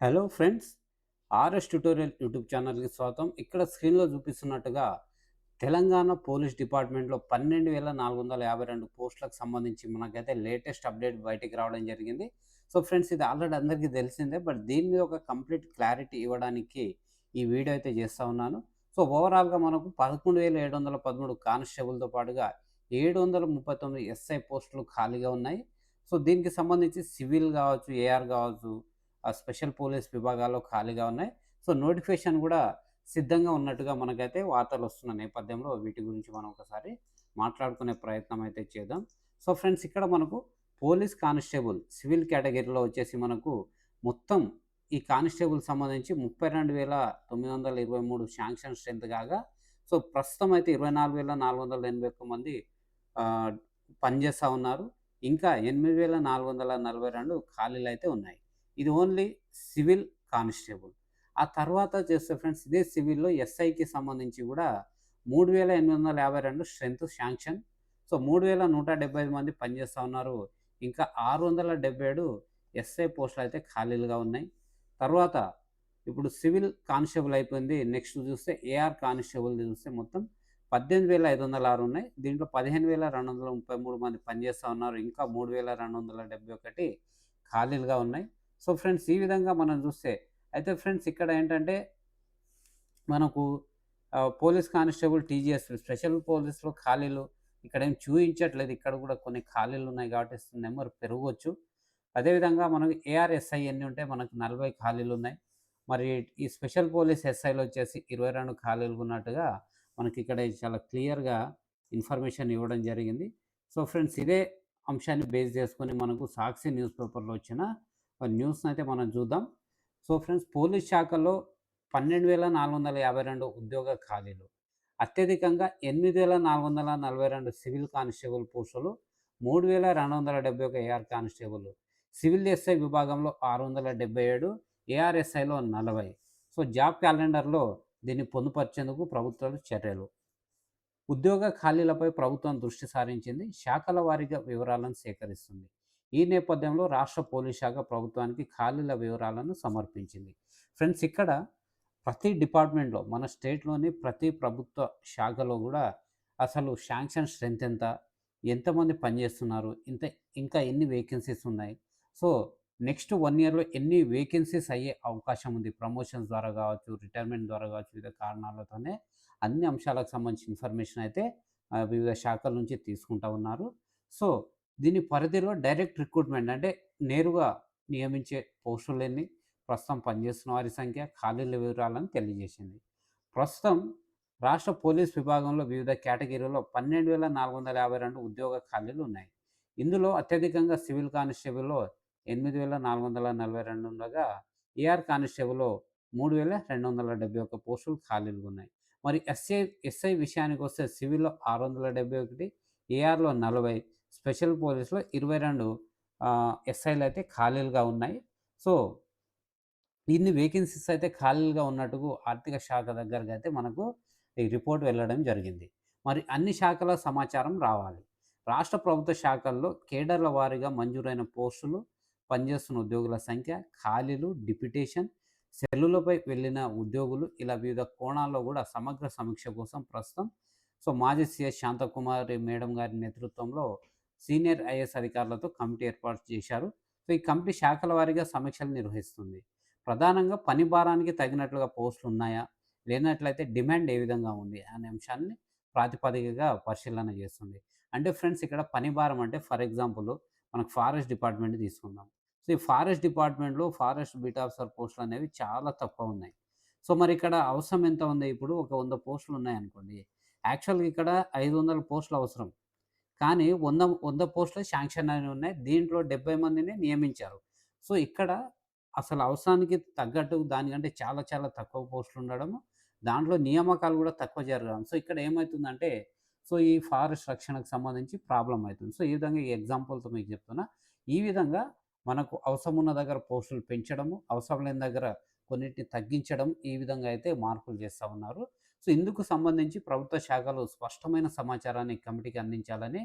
Hello friends RS tutorial YouTube ఛానల్కి స్వాగతం. ఇక్కడ స్క్రీన్లో చూపిస్తున్నట్టుగా తెలంగాణ పోలీస్ డిపార్ట్మెంట్లో పన్నెండు వేల నాలుగు వందల యాభై రెండు పోస్టులకు సంబంధించి మనకైతే లేటెస్ట్ అప్డేట్ బయటికి రావడం జరిగింది. సో ఫ్రెండ్స్ ఇది ఆల్రెడీ అందరికీ తెలిసిందే బట్ దీని మీద ఒక కంప్లీట్ క్లారిటీ ఇవ్వడానికి ఈ వీడియో అయితే చేస్తూ ఉన్నాను. సో ఓవరాల్గా మనకు పదకొండు వేల ఏడు వందల పదమూడు కానిస్టేబుల్తో పాటుగా ఏడు వందల ముప్పై తొమ్మిది ఎస్ఐ పోస్టులు ఖాళీగా ఉన్నాయి. సో దీనికి సంబంధించి సివిల్ కావచ్చు ఏఆర్ కావచ్చు ఆ స్పెషల్ పోలీస్ విభాగాలు ఖాళీగా ఉన్నాయి. సో నోటిఫికేషన్ కూడా సిద్ధంగా ఉన్నట్టుగా మనకైతే వార్తలు వస్తున్న నేపథ్యంలో వీటి గురించి మనం ఒకసారి మాట్లాడుకునే ప్రయత్నం అయితే చేద్దాం. సో ఫ్రెండ్స్ ఇక్కడ మనకు పోలీస్ కానిస్టేబుల్ సివిల్ కేటగిరీలో వచ్చేసి మనకు మొత్తం ఈ కానిస్టేబుల్ సంబంధించి ముప్పై రెండు వేల తొమ్మిది వందల ఇరవై మూడు శాంక్షన్ స్ట్రెంత్ కాగా సో ప్రస్తుతం అయితే ఇరవై నాలుగు వేల నాలుగు వందల ఎనభై ఒక్క మంది పనిచేస్తూ ఉన్నారు. ఇంకా ఎనిమిది వేల నాలుగు వందల నలభై రెండు ఖాళీలు అయితే ఉన్నాయి. ఇది ఓన్లీ సివిల్ కానిస్టేబుల్. ఆ తర్వాత చేస్తే ఫ్రెండ్స్ ఇదే సివిల్లో ఎస్ఐకి సంబంధించి కూడా మూడు వేల ఎనిమిది వందల యాభై రెండు స్ట్రెంత్ శాంక్షన్. సో మూడు వేల నూట డెబ్బై ఐదు మంది పనిచేస్తూ ఉన్నారు. ఇంకా ఆరు వందల డెబ్బై ఏడు ఎస్ఐ పోస్టులు అయితే ఖాళీలుగా ఉన్నాయి. తర్వాత ఇప్పుడు సివిల్ కానిస్టేబుల్ అయిపోయింది. నెక్స్ట్ చూస్తే ఏఆర్ కానిస్టేబుల్ చూస్తే మొత్తం పద్దెనిమిది వేల ఐదు వందల ఆరు ఉన్నాయి. దీంట్లో పదిహేను వేల రెండు వందల ముప్పై మూడు మంది పనిచేస్తూ ఉన్నారు. ఇంకా మూడు వేల రెండు వందల డెబ్బై ఒకటి ఖాళీలుగా ఉన్నాయి. సో ఫ్రెండ్స్ ఈ విధంగా మనం చూస్తే అయితే ఫ్రెండ్స్ ఇక్కడ ఏంటంటే మనకు పోలీస్ కానిస్టేబుల్ టీజీఎస్ స్పెషల్ పోలీసులో ఖాళీలు ఇక్కడ ఏం చూపించట్లేదు ఇక్కడ కూడా కొన్ని ఖాళీలు ఉన్నాయి కాబట్టి నెంబర్ పెరగవచ్చు అదేవిధంగా మనకు ఏఆర్ఎస్ఐ ఎన్ని ఉంటే మనకు నలభై ఖాళీలు ఉన్నాయి. మరి ఈ స్పెషల్ పోలీస్ ఎస్ఐలో వచ్చేసి ఇరవై రెండు ఖాళీలు ఉన్నట్టుగా మనకి ఇక్కడ చాలా క్లియర్గా ఇన్ఫర్మేషన్ ఇవ్వడం జరిగింది. సో ఫ్రెండ్స్ ఇదే అంశాన్ని బేస్ చేసుకొని మనకు సాక్షి న్యూస్ పేపర్లో వచ్చిన న్యూస్ని అయితే మనం చూద్దాం. సో ఫ్రెండ్స్ పోలీస్ శాఖలో పన్నెండు వేల నాలుగు వందల యాభై రెండు ఉద్యోగ ఖాళీలు. అత్యధికంగా ఎనిమిది వేల నాలుగు వందల నలభై రెండు సివిల్ కానిస్టేబుల్ పోస్టులు మూడు వేల రెండు వందల డెబ్బై ఒక ఏఆర్ కానిస్టేబుల్. సివిల్ ఎస్ఐ విభాగంలో ఆరు వందల డెబ్బై ఏడు ఏఆర్ఎస్ఐలో నలభై. సో జాబ్ క్యాలెండర్లో దీన్ని పొందుపరిచేందుకు ప్రభుత్వాలు చర్యలు. ఉద్యోగ ఖాళీలపై ప్రభుత్వం దృష్టి సారించింది. శాఖల వారీగా వివరాలను సేకరిస్తుంది. ఈ నేపథ్యంలో రాష్ట్ర పోలీస్ శాఖ ప్రభుత్వానికి ఖాళీల వివరాలను సమర్పించింది. ఫ్రెండ్స్ ఇక్కడ ప్రతి డిపార్ట్మెంట్లో మన స్టేట్లోని ప్రతి ప్రభుత్వ శాఖలో కూడా అసలు శాంక్షన్ స్ట్రెంత్ ఎంత ఎంతమంది పనిచేస్తున్నారు ఇంత ఇంకా ఎన్ని వేకెన్సీస్ ఉన్నాయి. సో నెక్స్ట్ వన్ ఇయర్లో ఎన్ని వేకెన్సీస్ అయ్యే అవకాశం ఉంది? ప్రమోషన్స్ ద్వారా కావచ్చు రిటైర్మెంట్ ద్వారా కావచ్చు వివిధ కారణాలతోనే అన్ని అంశాలకు సంబంధించిన ఇన్ఫర్మేషన్ అయితే వివిధ శాఖల నుంచి తీసుకుంటా ఉన్నారు. సో దీని పరిధిలో డైరెక్ట్ రిక్రూట్మెంట్ అంటే నేరుగా నియమించే పోస్టులన్నీ ప్రస్తుతం పనిచేస్తున్న వారి సంఖ్య ఖాళీల వివరాలను తెలియజేసింది. ప్రస్తుతం రాష్ట్ర పోలీస్ విభాగంలో వివిధ కేటగిరీలో పన్నెండు వేల నాలుగు వందల యాభై రెండు ఉద్యోగ ఖాళీలు ఉన్నాయి. ఇందులో అత్యధికంగా సివిల్ కానిస్టేబుల్లో ఎనిమిది వేల నాలుగు వందల నలభై రెండు ఉండగా ఏఆర్ కానిస్టేబుల్లో మూడు వేల రెండు వందల డెబ్బై ఒక పోస్టులు ఖాళీలు ఉన్నాయి. మరి ఎస్ఐ ఎస్ఐ విషయానికి వస్తే సివిల్లో ఆరు వందల డెబ్బై ఒకటి ఏఆర్లో నలభై స్పెషల్ పోలీసులో ఇరవై రెండు ఎస్ఐలు అయితే ఖాళీలుగా ఉన్నాయి. సో ఇన్ని వేకెన్సీస్ అయితే ఖాళీలుగా ఉన్నట్టుకు ఆర్థిక శాఖ దగ్గరకు అయితే మనకు ఈ రిపోర్ట్ వెళ్ళడం జరిగింది. మరి అన్ని శాఖల సమాచారం రావాలి. రాష్ట్ర ప్రభుత్వ శాఖల్లో కేడర్ల వారీగా మంజూరైన పోస్టులు పనిచేస్తున్న ఉద్యోగుల సంఖ్య ఖాళీలు డిప్యుటేషన్ సెల్లులపై వెళ్ళిన ఉద్యోగులు ఇలా వివిధ కోణాల్లో కూడా సమగ్ర సమీక్ష కోసం ప్రస్తుతం. సో మాజీ సీఎస్ శాంతకుమారి మేడం గారి నేతృత్వంలో సీనియర్ ఐఏఎస్ అధికారులతో కమిటీ ఏర్పాటు చేశారు. సో ఈ కమిటీ శాఖల వారీగా సమీక్షలు నిర్వహిస్తుంది. ప్రధానంగా పని భారానికి తగినట్లుగా పోస్టులు ఉన్నాయా? లేనట్లయితే డిమాండ్ ఏ విధంగా ఉంది? అనే అంశాన్ని ప్రాతిపదికగా పరిశీలన చేస్తుంది. అంటే ఫ్రెండ్స్ ఇక్కడ పని భారం అంటే ఫర్ ఎగ్జాంపుల్ మనకు ఫారెస్ట్ డిపార్ట్మెంట్ తీసుకుందాం. సో ఈ ఫారెస్ట్ డిపార్ట్మెంట్లో ఫారెస్ట్ బీట్ ఆఫీసర్ పోస్టులు అనేవి చాలా తక్కువ ఉన్నాయి. సో మరి ఇక్కడ అవసరం ఎంత ఉంది? ఇప్పుడు ఒక వంద పోస్టులు ఉన్నాయి అనుకోండి యాక్చువల్గా ఇక్కడ ఐదు వందల పోస్టులు అవసరం. కానీ వంద వంద పోస్టులు శాంక్షన్ అని ఉన్నాయి. దీంట్లో డెబ్బై మందిని నియమించారు. సో ఇక్కడ అసలు అవసరానికి తగ్గట్టు దానికంటే చాలా చాలా తక్కువ పోస్టులు ఉండడం దాంట్లో నియామకాలు కూడా తక్కువ జరగడం. సో ఇక్కడ ఏమవుతుందంటే సో ఈ ఫారెస్ట్ రక్షణకు సంబంధించి ప్రాబ్లం అవుతుంది. సో ఈ విధంగా ఈ ఎగ్జాంపుల్తో మీకు చెప్తున్నా. ఈ విధంగా మనకు అవసరం ఉన్న దగ్గర పోస్టులు పెంచడము అవసరం లేని దగ్గర కొన్నిటిని తగ్గించడం ఈ విధంగా అయితే మార్పులు చేస్తూ ఉన్నారు. సో ఇందుకు సంబంధించి ప్రభుత్వ శాఖలు స్పష్టమైన సమాచారాన్ని కమిటీకి అందించాలని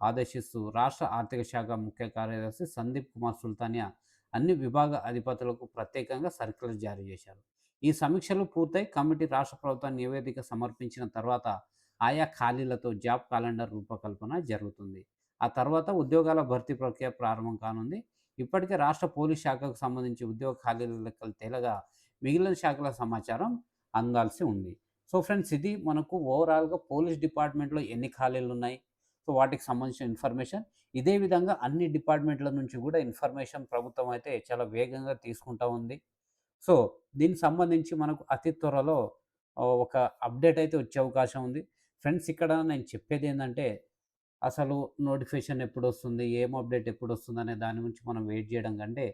ఆదేశిస్తూ రాష్ట్ర ఆర్థిక శాఖ ముఖ్య కార్యదర్శి సందీప్ కుమార్ సుల్తానియా అన్ని విభాగ అధిపతులకు ప్రత్యేకంగా సర్క్యులర్ జారీ చేశారు. ఈ సమీక్షలు పూర్తయి కమిటీ రాష్ట్ర ప్రభుత్వం నివేదిక సమర్పించిన తర్వాత ఆయా ఖాళీలతో జాబ్ క్యాలెండర్ రూపకల్పన జరుగుతుంది. ఆ తర్వాత ఉద్యోగాల భర్తీ ప్రక్రియ ప్రారంభం కానుంది. ఇప్పటికే రాష్ట్ర పోలీస్ శాఖకు సంబంధించి ఉద్యోగ ఖాళీల లెక్కలు తేలగా మిగిలిన శాఖల సమాచారం అందాల్సి ఉంది. సో ఫ్రెండ్స్ ఇది మనకు ఓవరాల్గా పోలీస్ డిపార్ట్మెంట్లో ఎన్ని ఖాళీలు ఉన్నాయి సో వాటికి సంబంధించిన ఇన్ఫర్మేషన్. ఇదే విధంగా అన్ని డిపార్ట్మెంట్ల నుంచి కూడా ఇన్ఫర్మేషన్ ప్రభుత్వం అయితే చాలా వేగంగా తీసుకుంటా ఉంది. సో దీనికి సంబంధించి మనకు అతి త్వరలో ఒక అప్డేట్ అయితే వచ్చే అవకాశం ఉంది. ఫ్రెండ్స్ ఇక్కడ నేను చెప్పేది ఏంటంటే అసలు నోటిఫికేషన్ ఎప్పుడు వస్తుంది? ఏం అప్డేట్ ఎప్పుడు వస్తుంది? అనే దాని గురించి మనం వెయిట్ చేయడం కంటే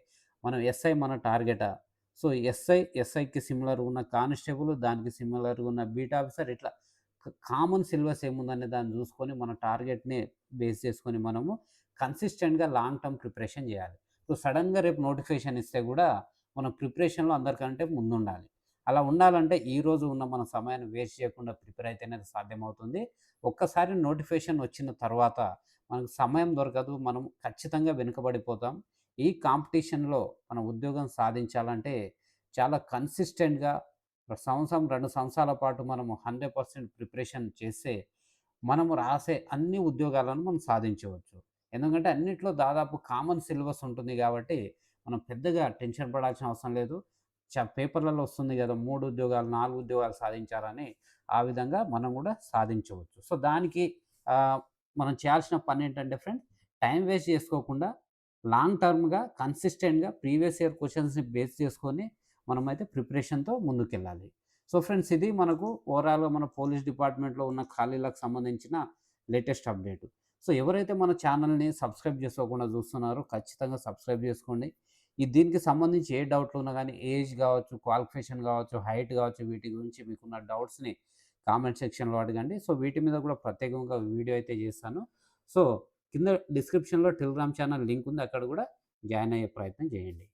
మనం ఎస్ఐ మన టార్గెటా? సో ఎస్ఐ ఎస్ఐకి సిమిలర్ ఉన్న కానిస్టేబుల్ దానికి సిమిలర్ ఉన్న బీట్ ఆఫీసర్ ఇట్లా కామన్ సిలబస్ ఏముందనే దాన్ని చూసుకొని మన టార్గెట్ని బేస్ చేసుకొని మనము కన్సిస్టెంట్గా లాంగ్ టర్మ్ ప్రిపరేషన్ చేయాలి. సో సడన్గా రేపు నోటిఫికేషన్ ఇస్తే కూడా మనం ప్రిపరేషన్లో అందరికంటే ముందుండాలి. అలా ఉండాలంటే ఈరోజు ఉన్న మన సమయాన్ని వేస్ట్ చేయకుండా ప్రిపేర్ అయితేనే సాధ్యమవుతుంది. ఒక్కసారి నోటిఫికేషన్ వచ్చిన తర్వాత మనకు సమయం దొరకదు మనం ఖచ్చితంగా వెనుకబడిపోతాం. ఈ కాంపిటీషన్లో మనం ఉద్యోగం సాధించాలంటే చాలా కన్సిస్టెంట్గా సంవత్సరం రెండు సంవత్సరాల పాటు మనము హండ్రెడ్ పర్సెంట్ ప్రిపరేషన్ చేస్తే మనము రాసే అన్ని ఉద్యోగాలను మనం సాధించవచ్చు. ఎందుకంటే అన్నిట్లో దాదాపు కామన్ సిలబస్ ఉంటుంది కాబట్టి మనం పెద్దగా టెన్షన్ పడాల్సిన అవసరం లేదు. చ పేపర్లలో వస్తుంది కదా మూడు ఉద్యోగాలు నాలుగు ఉద్యోగాలు సాధించాలని ఆ విధంగా మనం కూడా సాధించవచ్చు. సో దానికి మనం చేయాల్సిన పని ఏంటంటే ఫ్రెండ్ టైం వేస్ట్ చేసుకోకుండా లాంగ్ టర్మ్గా కన్సిస్టెంట్గా ప్రీవియస్ ఇయర్ క్వశ్చన్స్ని బేస్ చేసుకొని మనమైతే ప్రిపరేషన్తో ముందుకెళ్ళాలి. సో ఫ్రెండ్స్ ఇది మనకు ఓవరాల్గా మన పోలీస్ డిపార్ట్మెంట్లో ఉన్న ఖాళీలకు సంబంధించిన లేటెస్ట్ అప్డేట్. సో ఎవరైతే మన ఛానల్ని సబ్స్క్రైబ్ చేసుకోకుండా చూస్తున్నారో ఖచ్చితంగా సబ్స్క్రైబ్ చేసుకోండి. ఈ దీనికి సంబంధించి ఏ డౌట్లు ఉన్నా కానీ ఏజ్ కావచ్చు క్వాలిఫికేషన్ కావచ్చు హైట్ కావచ్చు వీటి గురించి మీకున్న డౌట్స్ని కామెంట్ సెక్షన్లో అడగండి. సో వీటి మీద కూడా ప్రత్యేకంగా వీడియో అయితే చేస్తాను. సో కింద డిస్క్రిప్షన్లో టెలిగ్రామ్ ఛానల్ లింక్ ఉంది. అక్కడ కూడా జాయిన్ అయ్యే ప్రయత్నం చేయండి.